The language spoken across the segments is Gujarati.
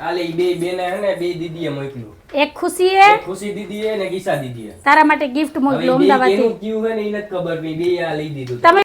આલે ઈ બે બેને હે ને બે દીદીએ મોકલ્યું. એક ખુશી એક ખુશી દીદીએ ને ગીસા દીદીએ. તારા માટે ગિફ્ટ મોકલ્યું ઈ બે અમદાવાદથી. કેનું હે ને ઈ નથી ખબર નહીં બે આ લઈ દીધું. તમે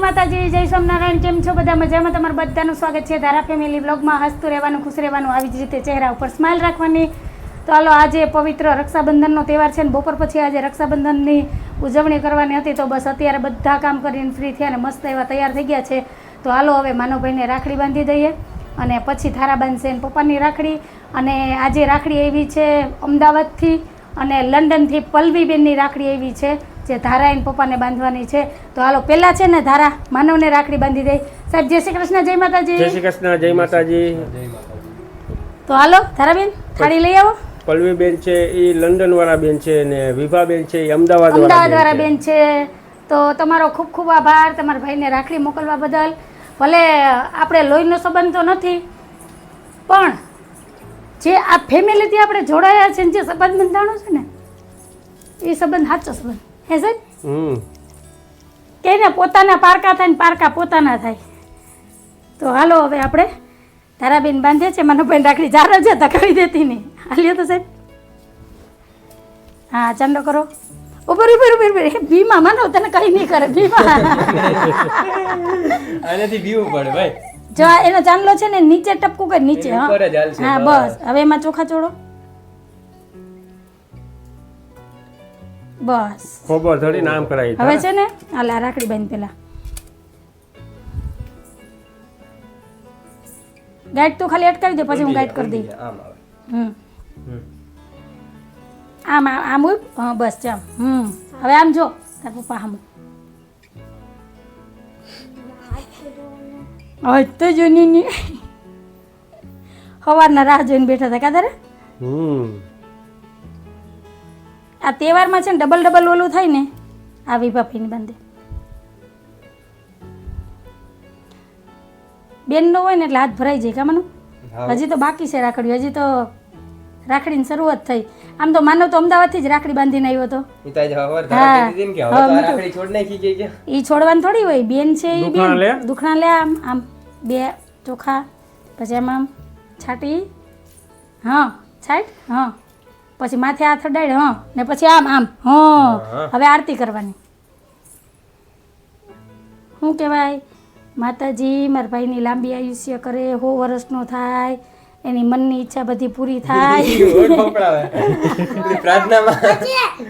માતાજી, જય સ્વામિનારાયણ. કેમ છો બધા? મજામાં? તમારું બધાનું સ્વાગત છે. ધારા ફેમિલી બ્લોગમાં હસતું રહેવાનું, ખુશ રહેવાનું, આવી જ રીતે ચહેરા ઉપર સ્માઇલ રાખવાની. તો હાલો, આજે પવિત્ર રક્ષાબંધનનો તહેવાર છે ને બપોર પછી આજે રક્ષાબંધનની ઉજવણી કરવાની હતી. તો બસ અત્યારે બધા કામ કરીને ફ્રી થયા અને મસ્ત એવા તૈયાર થઈ ગયા છે. તો હાલો, હવે માનવભાઈને રાખડી બાંધી દઈએ અને પછી થારા બાંધશે ને પપ્પાની રાખડી. અને આજે રાખડી એવી છે અમદાવાદથી અને લંડનથી પલ્લવીબેનની રાખડી એવી છે. જે ધારા એને પપ્પાને બાંધવાની છે. તો હાલો પહેલાં છે ને ધારા માનવને રાખડી બાંધી દઈ સાહેબ જય શ્રી કૃષ્ણ જય જય માતાજી શ્રી કૃષ્ણ જય માતાજી. તો હાલો ધારાબેન થાળી લઈ આવો. પલ્લવી બેન છે એ લંડન વાળા બેન છે ને વિભા બેન છે એ અમદાવાદ અમદાવાદ વાળા બેન છે. તો તમારો ખૂબ ખૂબ આભાર તમારા ભાઈને રાખડી મોકલવા બદલ. ભલે આપણે લોહીનો સંબંધ તો નથી પણ જે આ ફેમિલીથી આપણે જોડાયા છે જે સંબંધ બંધાણો છે ને એ સંબંધ સાચો સંબંધ. હે સાહેબ? હમ. કેને પોતાના પારકા થાય ને પારકા પોતાના થાય. તો હાલો હવે આપણે તારાબેન બાંધે છે મનોભાઈ રાખડી જાર જ હતા કરી દેતી નહીં. હાલ્યો તો સાહેબ. હા ચાંદો કરો. ઉપર ઉપર ઉપર ઉપર ભીમા માનો તને કઈ નહીં કરે ભીમા. આનાથી બીવું પડે ભાઈ. જો એનો ચાંદલો છે ને નીચે ટપકું કર નીચે હા બસ. બસ. હવે એમાં ચોખા ચોળો. બસ. ખોબર ધડીને નામ કરાવી હવે છે ને આ રાખડી બાંધ પેલા. ગાઈડ તું ખાલી અટકાવી દે પછી હું ગાઈડ કરી દઈ આમ આવે. આમ આમ આમ. હા બસ જામ હમ. હવે આમ જો તાર પપ્પા આમ હવે તો જો ની ની સવારના રાહ જોઈને બેઠા હતા કાદર હમ. આ તહેવારમાં છે ને ડબલ ડબલ ઓલું થાય ને આ વિભાફીની બાંધે. બેનનો હોય ને એટલે હાથ ભરાઈ જાય કામનું હજી તો બાકી છે રાખડી હજી તો રાખડીની શરૂઆત થઈ. આમ તો માનવ તો અમદાવાદથી જ રાખડી બાંધીને આવ્યો હતો એ છોડવાની થોડી હોય બેન છે એ બેન. દુખણા લે આમ આમ બે ચોખા પછી એમ આમ છાટી. હા છાટ હા. પછી માથે હાથ અડાડે હં ને પછી આમ આમ હં. હવે આરતી કરવાની. શું કહેવાય? માતાજી મારા ભાઈની લાંબી આયુષ્ય કરે હો વર્ષનો થાય એની મનની ઈચ્છા બધી પૂરી થાય. પ્રાર્થનામાં.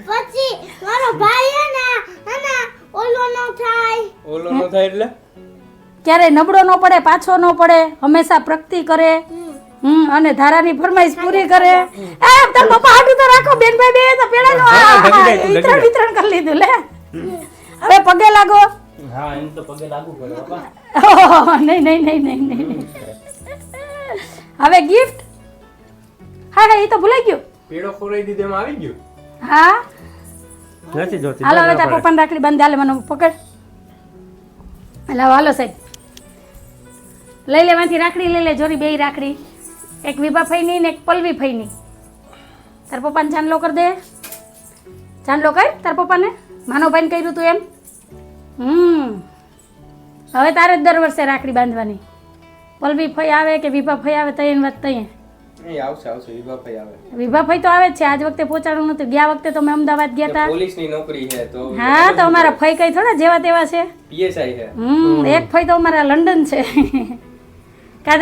પછી મારો ભાઈ હે ને હે ને ઓલો નો થાય. ઓલો નો થાય એટલે? ક્યારેય નબળો ન પડે પાછો ન પડે હંમેશા પ્રગતિ કરે. હમ અને ધારાની ફરમાઈશ પૂરી કરે. એ તાર પપ્પા હાટું તો રાખો બેન ભાઈ બે તો પેલાનું આ વિતરણ વિતરણ કરી લીધું લે. હવે પગે લાગો. હા એમ તો પગે લાગુ પડે બાપા. નહીં નહીં નહીં નહીં નહીં. હવે ગિફ્ટ હા હા એ તો ભૂલાઈ ગયું. પેડો ખોરાઈ દીધો એમ આવી ગયું? હા. નથી જોતી હાલો હવે તાર પપ્પાને રાખડી બંધ હાલે મને પકડ. હવે હાલો સાહેબ. લઈ લેવાથી રાખડી લઈ લે જોરી બે રાખડી. એક વિભા ફઈની ને એક પલવી ફઈની. તાર પપ્પાને જાનલો કરી દે. જાનલો કર તાર પપ્પાને. માનવભાઈને કર્યું તું એમ. હમ. હવે તારે જ દર વર્ષે રાખડી બાંધવાની. પલવી ફઈ આવે કે વિભા ફઈ આવે તઈ એની વાત તઈ વિભા ફઈ તો આવે છે આજ વખતે પહોંચાડવું નતું. ગયા વખતે તો મેં અમદાવાદ ગયા હતા પોલીસની નોકરી છે તો હા તો અમારા ફઈ કઈ થોડા જેવા તેવા છે. પીએસઆઈ છે. હમ એક ફઈ તો અમારા લંડન છે. કા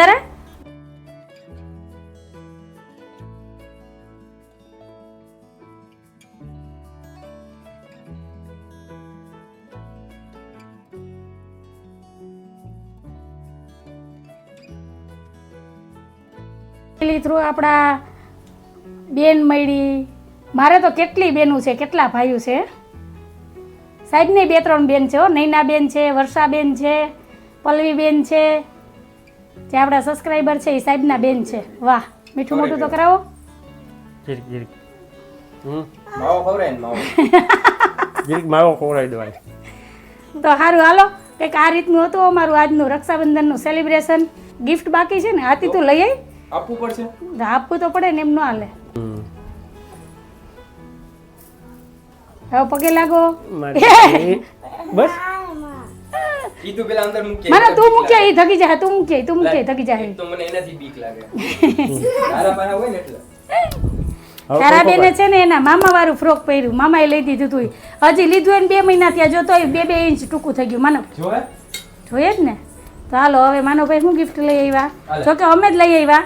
તારા થ્રુ આપણા બેન મળી. મારે તો કેટલી બેનું છે કેટલા ભાઈઓ છે? સાહેબની બે ત્રણ બેન છે હો. નૈના બેન છે વર્ષા બેન છે પલ્લવી બેન છે. જે આપણા સબસ્ક્રાઈબર છે એ સાહેબના બેન છે. વાહ મીઠું મોટું તો કરાવો. તો સારું હાલો. કંઈક આ રીતનું હતું અમારું આજનું રક્ષાબંધનનું સેલિબ્રેશન ગિફ્ટ બાકી છે ને? આથી તું લઈ આવી આપવું પડશે? તો આપવું તો પડે ને એમ ન હાલે. હવે પગે લાગો. બસ. પેલા અંદર મૂકી મને તું મૂકે એ થકી જાય તું મૂકે તું મૂકે થકી જાય તો મને એનાથી બીક લાગે. તારા પાસે હોય ને એટલે. તારા બેને છે ને એના મામા વાળું ફ્રોક પહેર્યું. મામાએ લઈ દીધું તું હજી લીધું એને બે મહિના ત્યાં જોતો હોય બે બે ઇંચ ટૂંકું થઈ ગયું. માનો. જોયે જોઈએ જ ને. તો હાલો હવે માનવભાઈ શું ગિફ્ટ લઈ આવ્યા? જોકે અમે જ લઈ આવ્યા.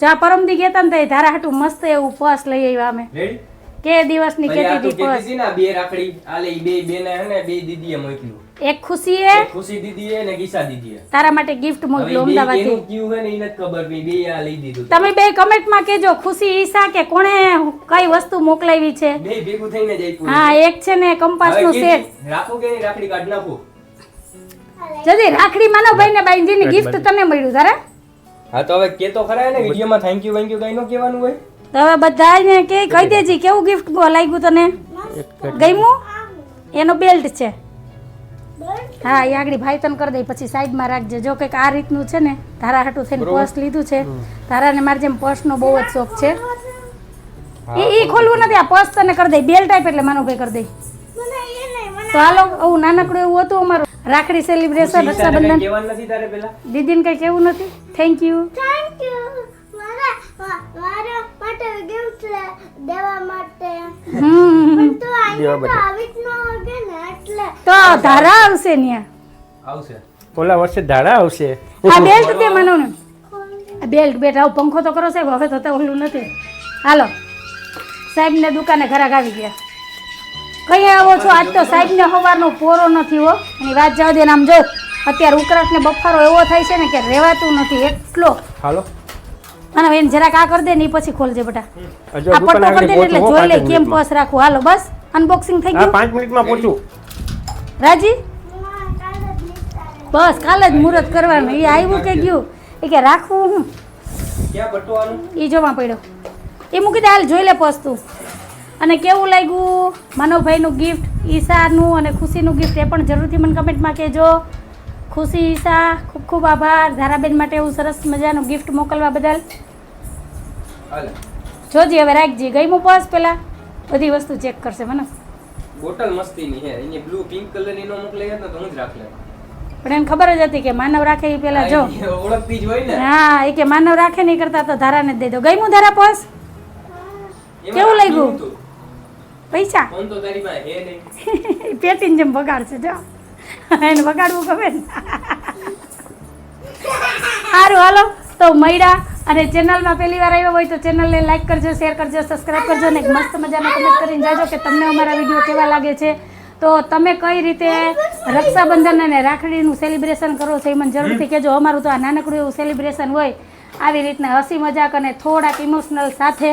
જો આ પરમદી કહેતા ને ધારા હાટું મસ્ત એવું પર્સ લઈ આવ્યા અમે. કે દિવસની ની આ કહેતી તું હતી પર્સ. હતી બે રાખડી આલે બે બે ને હે ને બે દીદીએ મોકલ્યું એક ખુશી એ ખુશી દીદીએ ને ગીસા દીદીએ. તારા માટે ગિફ્ટ મોકલ્યું ઈ બે અમદાવાદથી કેનું હે ને ઇનત ખબરની બે આ લઈ દીધું તમે બે કમેન્ટમાં કેજો ખુશી ઈશા કે કોણે કઈ વસ્તુ મોકલાવી છે? બે ભેગું થઈને જ આપ્યું. હા એક છે ને કંપાસનો નું સેટ રાખો કે રાખડી કાઢ નાખો. જલ્દી રાખડી માનવભાઈ ને બાઈજીની ગિફ્ટ તને મળ્યું તારે હા તો હવે કે તો ખરા ને વિડીયોમાં થેન્ક યુ વેન્ક યુ કઈ નો કહેવાનું હોય? તો હવે બધાને કે કહી દેજી કેવું ગિફ્ટ લાગ્યું તને? ગમ્યું? એનો બેલ્ટ છે. હા એ આગળ ભાઈ તને કરી દઈ પછી સાઈડમાં રાખજે. જો કંઈક આ રીતનું છે ને તારા હાટું થઈને પર્સ લીધું છે. તારાને મારે જેમ પર્સનો બહુ જ શોખ છે. એ એ ખોલવું નથી આ પર્સ તને કરી દઈ બેલ્ટ આપ એટલે માનો કંઈ કરી દઈ મને એ નહીં મને તો હાલો આવું નાનકડું એવું હતું અમારું. રાખડી સેલિબ્રેશન રક્ષાબંધન. દીદીને કંઈ કેવું નથી? થેન્ક યુ થેન્ક યુ મારા મારા માટે ગિફ્ટ દેવા માટે. હમ. તો તું તો આવી જ ન હોગે ને એટલે તો ધારા આવશે ને આવશે. ઓલા વર્ષે ધારા આવશે. આ બેલ્ટ તે મનો ને. આ બેલ્ટ બેટ હું પંખો તો કરો સાહેબ હવે તો તે ઓલું નથી. હાલો. સાહેબને દુકાને ઘરાક આવી ગયા. કઈ આવો છો? આજ તો સાહેબને સવારનો પોરો નથી હો. એની વાત જવા દે આમ જો. અત્યારે ઉકળાટ ને બફારો એવો થાય છે ને કે રહેવાતું નથી એટલો. હાલો. અને એને જરાક આ કરી દે ને પછી ખોલજે બેટા. આ પટ્ટો કરી દે ને એટલે જોઈ લે કેમ. પર્સ રાખવું હાલો બસ. અનબોક્સિંગ થઈ ગયું. પાંચ મિનિટમાં પહોંચું રાજી? બસ કાલે જ મુહૂર્ત કરવાનું. એ આવ્યું કે ગયું? એ કે રાખવું હું. એ જોવા પડ્યો. એ મૂકી દે હાલ જોઈ લે પસ્તું. અને કેવું લાગ્યું? માનવભાઈનું ગિફ્ટ ઈશાનું અને ખુશીનું ગિફ્ટ એ પણ જરૂરથી મને કમેન્ટમાં કહેજો. ખુશી ઈશા ખૂબ ખૂબ આભાર. ધારાબેન માટે એવું સરસ મજાનું ગિફ્ટ મોકલવા બદલ. જોજી હવે રાખજી. ગઈ હું પર્સ પહેલાં બધી વસ્તુ ચેક કરશે મને. બોટલ મસ્તીની હે. એની બ્લુ પિંક કલરની નો મોકલાઈ હોત ને તો હું જ રાખ લે પણ એને ખબર જ હતી કે માનવ રાખે એ પહેલાં જો. ઓળખતી જ હોય ને. હા એ કે માનવ રાખે નહીં કરતા તો ધારાને જ દઈ દો. ગઈ હું ધારા પર્સ? કેવું લાગ્યું? પૈસા? ફોન તો તારી પાસે હે નહીં. પેટીને જેમ બગાડશે જો. એને વગાડવું ગમે સારું હાલો. તો મૈડા અને ચેનલમાં પહેલી વાર આવ્યો હોય તો ચેનલને લાઇક કરજો શેર કરજો સબસ્ક્રાઈબ કરજો અને મસ્ત મજાનો કમેન્ટ કરીને જાજો કે તમને અમારા વીડિયો કેવા લાગે છે. તો તમે કઈ રીતે રક્ષાબંધન અને રાખડીનું સેલિબ્રેશન કરો છો એ મને જરૂરથી કહેજો. અમારું તો આ નાનકડું એવું સેલિબ્રેશન હોય, આવી રીતના હસી મજાક અને થોડાક ઇમોશનલ સાથે.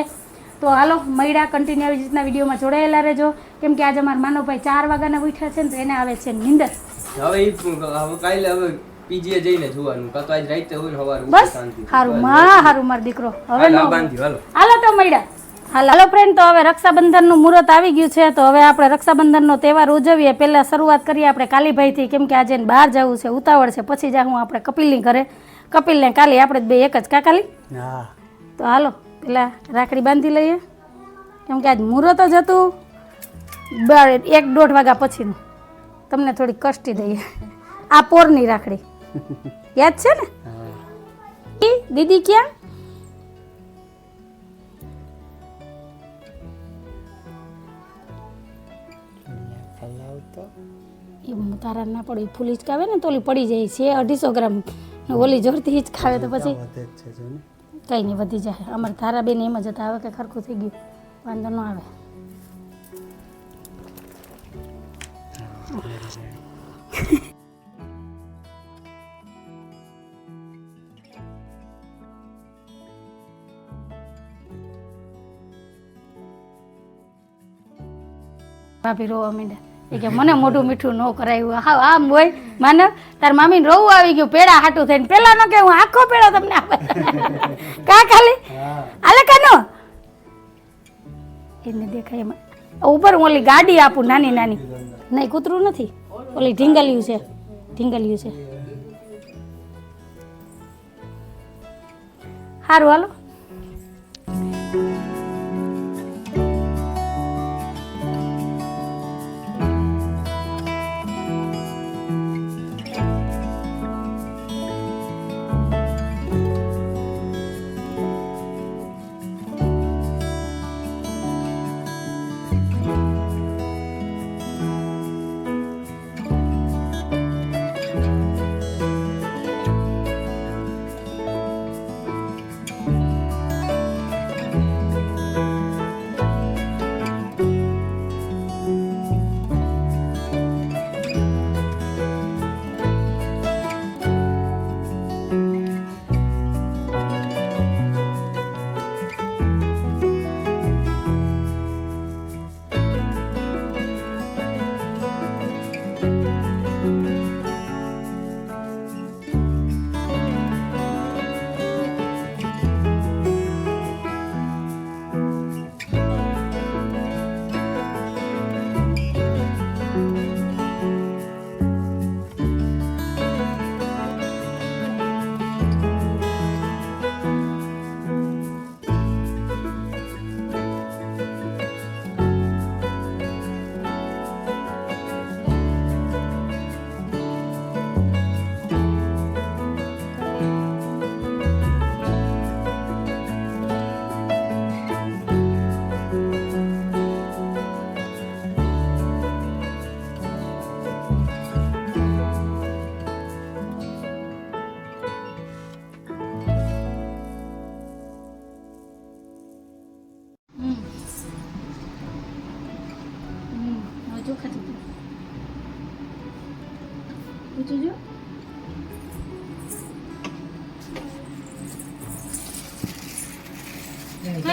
તો હાલો મૈડા કન્ટિન્યુ આવી રીતના વિડીયોમાં જોડાયેલા રહેજો. કેમ કે આજે અમારા માનવભાઈ ચાર વાગ્યાના ઉઠ્યા છે ને તો એને આવે છે નીંદર. હવે ઈ હવે કાલે હવે પીજીએ જઈને જોવાનું. કા તો આજ રાતે હોય ને સવારે બસ હારું માં હારું માર દીકરો. હવે નો બાંધી હાલો. હાલો તો મળ્યા. હાલ હાલો ફ્રેન્ડ તો હવે રક્ષાબંધનનું મુહૂર્ત આવી ગયું છે તો હવે આપણે રક્ષાબંધનનો તહેવાર ઉજવીએ. પહેલાં શરૂઆત કરીએ આપણે કાલીભાઈથી કેમ કે આજે એને બહાર જવું છે ઉતાવળ છે. પછી જાઉં આપણે કપિલની ઘરે. કપિલને કાલી આપણે જ બે એક જ કા કાલી? હા. તો હાલો પેલા રાખડી બાંધી લઈએ. કેમ કે આજ મુહૂર્ત જ હતું. બ- એક દોઢ વાગ્યા પછીનું. તમને થોડી કષ્ટી દઈએ. આ પોરની રાખડી. યાદ છે ને? દીદી ક્યાં? તારા ના પડે ફૂલ હિચકાવે ને તો ઓલી પડી જાય. છે અઢીસો ગ્રામ. ઓલી જોરથી હિચકાવે તો પછી કંઈ નહીં વધી જાય. અમારે તારાબેન એમ જ હતા હવે કે ખરખું થઈ ગયું. વાંધો ન આવે. ભાભી રોવા માંડ્યા એ કે મને મોઢું મીઠું ન કરાયું. હા આમ હોય. માને તાર મામી રોવું આવી ગયું. પેડા હાટું થઈને. પેલા ન કે હું આખો પેડો તમને આપે. કા ખાલી? આલે કાનો? એને દેખાય એમાં. ઉપર હું ઓલી ગાડી આપું નાની નાની. નહીં, કૂતરું નથી. ઓલી ઢીંગલિયું છે. ઢીંગલિયું છે. સારું હાલો.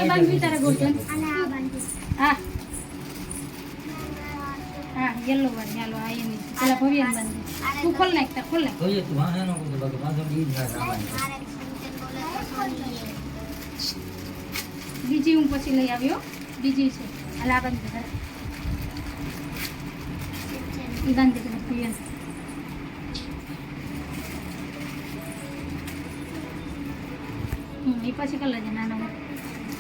કઈ બાંધવી તારે ગોલ્ડન અને આ બાંધી હા. હા યલો વાળી હાલો આ એની. પેલા ભવ્ય બાંધી તું ખોલ નાખ તાર ખોલ નાખ. જોઈએ તું હા એનો બાકી પાછો ના બીજી હું પછી લઈ આવ્યો બીજી છે. હાલ આ બાંધી તારે. ઈ બાંધી ભવ્ય એ પછી કલર છે નાના મોટા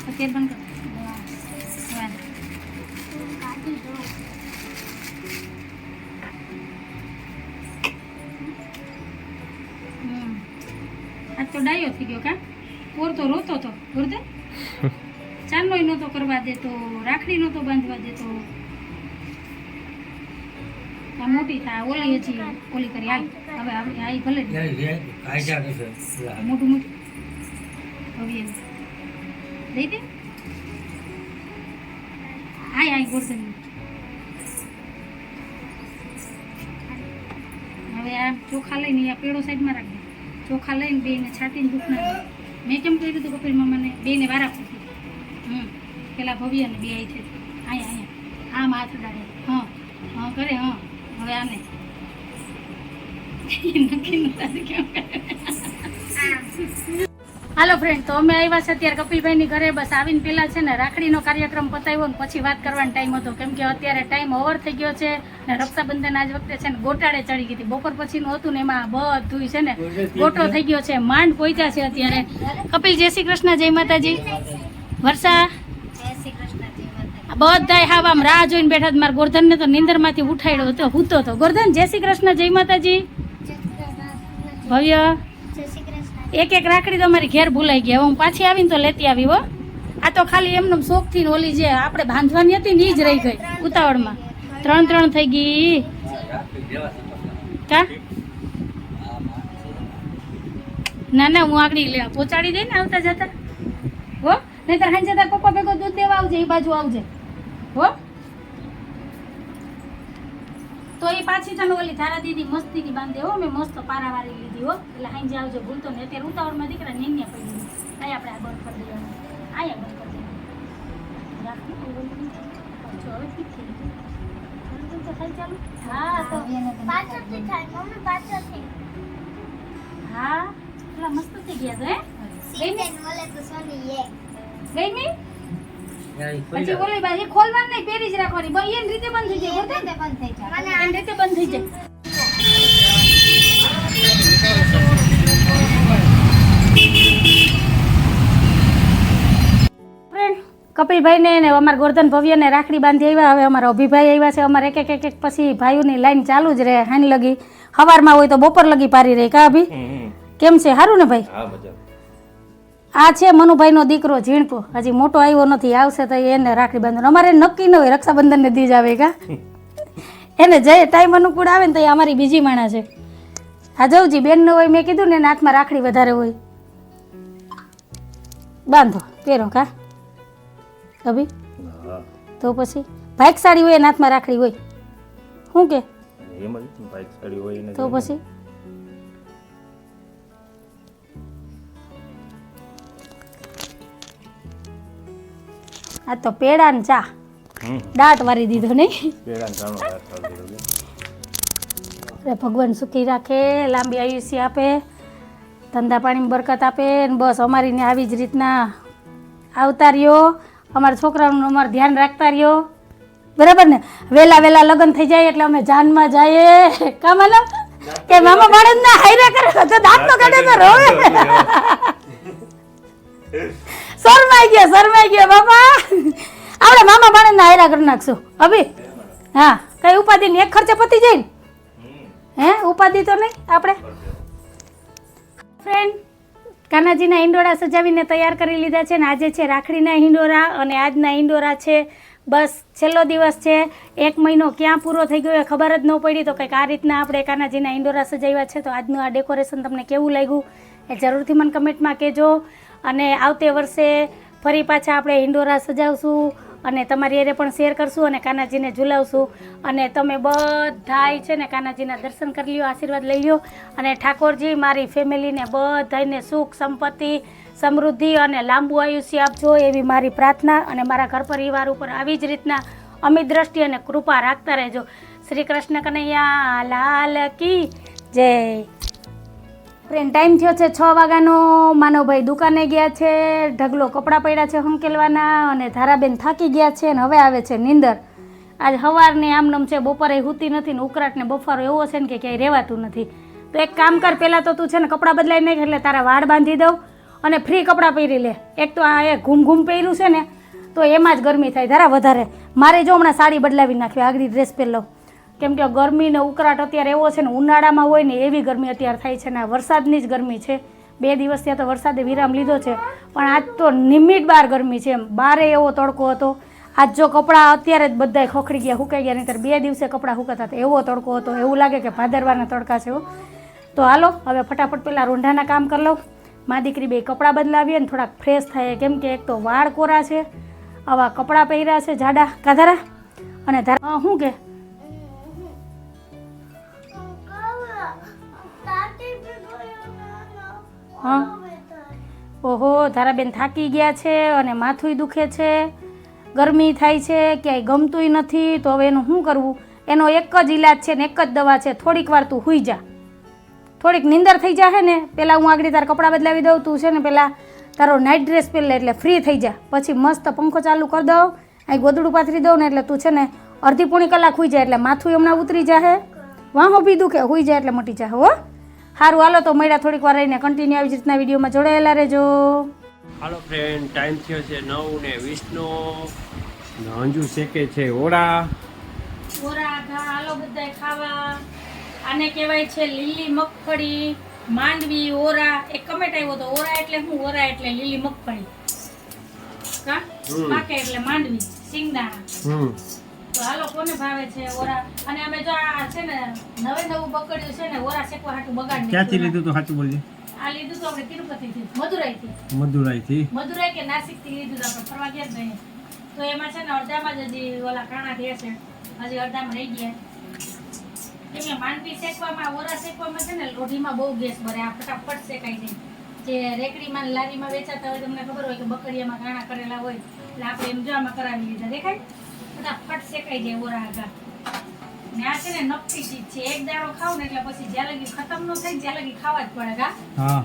અત્યારે બંધ કર. વાહ. હમ. આજ તો ડાયો થઈ ગયો કા? ઓર તો રોતો તો ગુરદે ચાંદલો નહોતો કરવા દેતો રાખડી નહોતો બાંધવા દેતો. આ મોટી થા ઓલી હજી ઓલી કરી હાલ. હવે આવી આવી ભલે. મોટું મોટું. હવે. દઈ દે આય આય ગોરધન હવે આ ચોખા લઈને આ પેડો સાઈડમાં રાખી ચોખા લઈને બેને છાતીને દુઃખ ના મેં કેમ કહ્યું હતું કપિલ મામાને, બેને વારા પૂછી હમ, પેલા ભવ્યને બે આવી છે અહીંયા અહીંયા આમ હાથ ઉડાડે. હા હા, કરે, હા. હવે આને. નક્કી નતા, કેમ કરે? હાલો ફ્રેન્ડ તો અમે આવ્યા છે અત્યારે કપિલભાઈની ઘરે. બસ આવીને પેલા છે ને રાખડીનો કાર્યક્રમ પતાવ્યો ને પછી વાત કરવાનો ટાઈમ હતો. કેમ કે અત્યારે ટાઈમ ઓવર થઈ ગયો છે ને રક્ષાબંધન આજ વખતે છે ને ગોટાળે ચડી ગઈ હતી. બપોર પછીનું હતું ને એમાં બધું છે ને ગોટો થઈ ગયો છે. માંડ પહોંચ્યા છે અત્યારે. કપિલ, જય શ્રી કૃષ્ણ, જય માતાજી. વર્ષા. બધાય હાવ આમ રાહ જોઈને બેઠા. મારા ગોરધનને તો નિંદરમાંથી ઉઠાડ્યો હતો, હૂતો હતો. ગોરધન, જય શ્રી કૃષ્ણ, જય માતાજી. ભવ્ય. એક એક રાખડી તો અમારી ઘેર ભૂલાઈ ગઈ હું પાછી આવીને તો લેતી આવી હો. આ તો ખાલી એમનો શોખથી ઓલી જે આપણે બાંધવાની હતી ને એ જ રહી ગઈ ઉતાવળમાં. ત્રણ ત્રણ થઈ ગઈ. કા? ના ના, હું આગળ પહોંચાડી દઈ ને આવતા જતા. હો? નહીં તો હાંજે તાર પપ્પા ભેગો દૂધ દેવા આવજે એ બાજુ આવજે. હો? તો એ પાછી તને ઓલી ધારા દીદી મસ્તીની બાંધે હો મેં મસ્ત પારાવાળી લીધી હો. એટલે હાંજે આવજો ભૂલતો ને અત્યારે ઉતાવળમાં દીકરા નીન્યા પડી આય આપણે આ બંધ કરી દેવાનું. આયા બંધ કરી દેવાનું. હા મસ્ત થઈ ગયા ગઈ ગઈ પછી ઓલી બાજુ ખોલવાની નહીં પેરી જ રાખવાની. બ- એની રીતે બંધ થઈ જાય બોલતા ને? બંધ થઈ જાય. એની રીતે બંધ થઈ જાય. કપિલભાઈને ને અમારા ગોરધન ભવ્યને રાખડી બાંધી આવ્યા. હવે અમારા અભિભાઈ આવ્યા છે. અમારે એક એક એક એક પછી ભાઈઓની લાઈન ચાલુ જ રહે હાની લગી. સવારમાં હોય તો બપોર લગી પારી રહી. કા અભી? કેમ છે? સારું ને ભાઈ? હા મજા આ છે મનુભાઈનો દીકરો ઝીણકો હજી મોટો આવ્યો નથી આવશે તો એને રાખડી બાંધવાનું. અમારે નક્કી ન હોય રક્ષાબંધનને દી જ આવે કા? એને જે ટાઈમ અનુકૂળ આવે ને તો એ અમારી બીજી માણા છે. હા જવજી બેન હોય મેં કીધું ને હાથમાં રાખડી વધારે હોય. બાંધો પહેરો કા? કભી તો પછી? ભાઈક સાડી હોય એના હાથમાં રાખડી હોય. શું કે? તો પછી? આ તો પેડા ને ચા દાંત વારી દીધો નહીં. પેડાને ભગવાન સુખી રાખે લાંબી આયુષ્ય આપે ધંધા પાણીમાં બરકત આપે ને બસ અમારીને આવી જ રીતના આવતા રહ્યો. અમારા છોકરાઓનું અમારે ધ્યાન રાખતા રહ્યો. બરાબર ને? વહેલા વહેલા લગ્ન થઈ જાય એટલે અમે જાનમાં જઈએ. કામ કે મામા બાળક ના હાયરા કરે તો દાંત તો કાઢે તો રોવે. શરમાઈ ગયા શરમાઈ ગયા, બાપા. આપણે મામા ના હાયરા કરી નાખશું. અભી, હા, કઈ ઉપાધિ નહીં એક ખર્ચે પતી જાય ને? હે, ઉપાધિ તો નહીં આપણે? ફ્રેન્ડ કાનાજીના હિંડોરા સજાવીને તૈયાર કરી લીધા છે ને આજે છે રાખડીના હિંડોરા અને આજના હિંડોરા છે. બસ, છેલ્લો દિવસ છે. એક મહિનો ક્યાં પૂરો થઈ ગયો એ ખબર જ ન પડી. તો કંઈક આ રીતના આપણે કાનાજીના હિંડોરા સજાવ્યા છે. તો આજનું આ ડેકોરેશન તમને કેવું લાગ્યું એ જરૂરથી મને કમેન્ટમાં કહેજો. અને આવતે વર્ષે ફરી પાછા આપણે હિંડોરા સજાવશું અને તમારી એરે પણ શેર કરશું અને કાનાજીને ઝુલાવશું. અને તમે બધાય છે ને કાનાજીના દર્શન કરી લ્યો, આશીર્વાદ લઈ લ્યો. અને ઠાકોરજી, મારી ફેમિલીને બધાને સુખ, સંપત્તિ, સમૃદ્ધિ અને લાંબુ આયુષ્ય આપજો એવી મારી પ્રાર્થના અને મારા ઘર પરિવાર ઉપર આવી જ રીતના અમિત દ્રષ્ટિ અને કૃપા રાખતા રહેજો. શ્રી કૃષ્ણ કનૈયા, લાલ કી જય. ફ્રેન્ડ ટાઈમ થયો છે છ વાગ્યાનો. માનવભાઈ દુકાને ગયા છે. ઢગલો કપડાં પડ્યા છે હંકેલવાના અને ધારાબેન થાકી ગયા છે અને હવે આવે છે નીંદર. આજ સવારની આમનમ છે, બપોરે હુતી નથી ને ઉકરાટને બફારો એવો છે ને કે ક્યાંય રહેવાતું નથી. તો એક કામ કર, પહેલાં તો તું છે ને કપડાં બદલાઈ નાખ એટલે તારા વાળ બાંધી દઉં અને ફ્રી કપડાં પહેરી લે. એક તો આ એ ઘૂમ ઘૂમ પહેર્યું છે ને, તો એમાં જ ગરમી થાય ધારા વધારે. મારે જો હમણાં સાડી બદલાવી નાખવી, આગળ ડ્રેસ પહેર કેમ કે ગરમી ને ઉકળાટ અત્યારે એવો છે ને, ઉનાળામાં હોય ને, એવી ગરમી અત્યારે થાય છે ને વરસાદની જ ગરમી છે. બે દિવસ ત્યાં તો વરસાદે વિરામ લીધો છે. પણ આજ તો નિમિટ બાર ગરમી છે એમ. બારે એવો તડકો હતો. આજ જો કપડાં અત્યારે જ બધાય ખોખડી ગયા, હુકાઈ ગયા નહીં બે દિવસે કપડાં હુકાતા હતા. એવો તડકો હતો. એવું લાગે કે ભાદરવાના તડકા છે એવો તો હાલો, હવે ફટાફટ પહેલાં રોંઢાના કામ કરી લઉં. મા દીકરી બે કપડાં બદલાવીએ ને થોડાક ફ્રેશ થાય. કેમ કે એક તો વાળ કોરા છે, આવા કપડાં પહેર્યા છે જાડા કાધારા. અને ધારા શું કે? હા? ઓહો, ધારાબેન થાકી ગયા છે અને માથુંય દુખે છે. ગરમી થાય છે, ક્યાંય ગમતુંય નથી, તો હવે એનું શું કરવું? એનો એક જ ઈલાજ છે ને એક જ દવા છે. થોડીક વાર તું હુઈ જા. થોડીક નીંદર થઈ જાહે ને પહેલાં હું આગળ તારા કપડાં બદલાવી દઉં, તું છે ને પહેલાં તારો નાઇટ ડ્રેસ પહેરી લે એટલે ફ્રી થઈ જા. પછી મસ્ત પંખો ચાલુ કરી દઉં, અહીં ગોદડું પાથરી દઉં ને એટલે તું છે ને અડધી પોણી કલાક હુઈ જાય એટલે માથું હમણાં ઉતરી જાહે. વાહો બી દુખે, હુઈ જાય એટલે મટી જાહે, હો. સારું હાલો તો મળ્યા થોડીક વાર રહીને. કન્ટિન્યુ આવી જ રીતના વિડીયોમાં જોડાયેલા રહેજો. હાલો ફ્રેન્ડ ટાઈમ થયો છે નવ ને વીસનો. ને અંજુ શેકે છે ઓળા ઓરા હાલો બધાય ખાવા. આને કહેવાય છે લીલી મગફળી માંડવી ઓરા. એક કમેન્ટ આવ્યો તો ઓરા એટલે હું ઓરા એટલે લીલી મગફળી. કા. પાકે એટલે માંડવી સિંગદાણા હાલો કોને ભાવે છે ઓરા અને અમે જો આ છે ને નવે નવું બકડ્યું છે ને ઓરા શેકવા હાટું બગાડ ક્યાંથી લીધું તો સાચું બોલજે? આ લીધું તો આપણે તિરુપતિથી મદુરાઈથી. મદુરાઈથી? મદુરાઈ કે નાસિકથી લીધું તો આપણે ફરવા ગયા જ નહીં. તો એમાં છે ને અડધામાં જ હજી ઓલા કાણા થયા છે. હજી અડધામાં રહી ગયા. કેમ કે માંડવી શેકવામાં ઓરા શેકવામાં છે ને લોઢીમાં બહુ ગેસ ભરે. આ ફટાફટ શેકાઈ જાય જે રેકડીમાં લારીમાં વેચાતા હોય તમને ખબર હોય કે બકડીયામાં કાણા કરેલા હોય. એટલે આપણે એમ જો કરાવી લીધા. દેખાય? ફટાફટ શેકાઈ જાય ઓરા આગા ને આ છે ને નક્કી ચીજ છે. એક દાડો ખાવ ને એટલે પછી જ્યાં લગી ખતમ ન થાય ત્યાં લગી ખાવા જ પડે કા હા.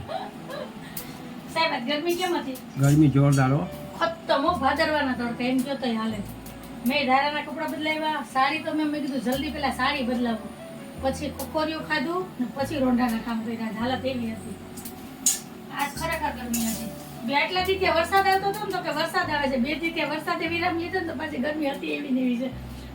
સાહેબ ગરમી કેમ હતી? ગરમી જોરદાર હો. ખતમ હો ભાદરવાના તડકા. એમ જો તોય હાલે. મેં ધારાના કપડાં બદલાવ્યા. સાડી તો મેં મેં કીધું જલ્દી પેલા સાડી બદલાવો. પછી કોકોરિયું ખાધું ને પછી રોંઢાના કામ કર્યા. હાલત એવી હતી. આજ ખરેખર ગરમી હતી. બે આટલા ત્યાં વરસાદ આવતો હતો ને તો કે વરસાદ આવે છે. બે દી ત્યાં વરસાદે વિરામ લીધો ને તો પાછી ગરમી હતી એવી ને છે.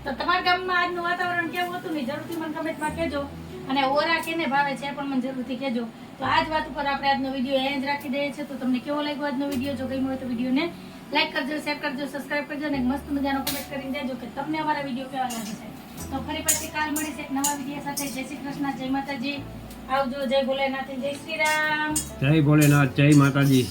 તો તમારા ગામમાં આજનું વાતાવરણ કેવું હતું? ને જરૂરથી મને કમેન્ટમાં કહેજો. અને ઓરા કેને ભાવે છે પણ મને જરૂરથી કહેજો. તો આ જ વાત ઉપર આપણે આજનો વીડિયો એ જ રાખી દઈએ છીએ. તો તમને કેવો લાગ્યો આજનો વીડિયો? જો ગમ્યો હોય તો વિડીયોને લાઈક કરજો, શેર કરજો સબસ્ક્રાઈબ કરજો અને મસ્ત મજાનો કમેન્ટ કરીને દેજો કે તમને અમારા વીડિયો કેવા લાગે છે. તો ફરી પછી કાલ મળીશ એક નવા વીડિયો સાથે. જય શ્રી કૃષ્ણ, જય માતાજી. આવજો, જય ભોલેનાથ, જય શ્રી રામ. જય ભોલેનાથ, જય માતાજી.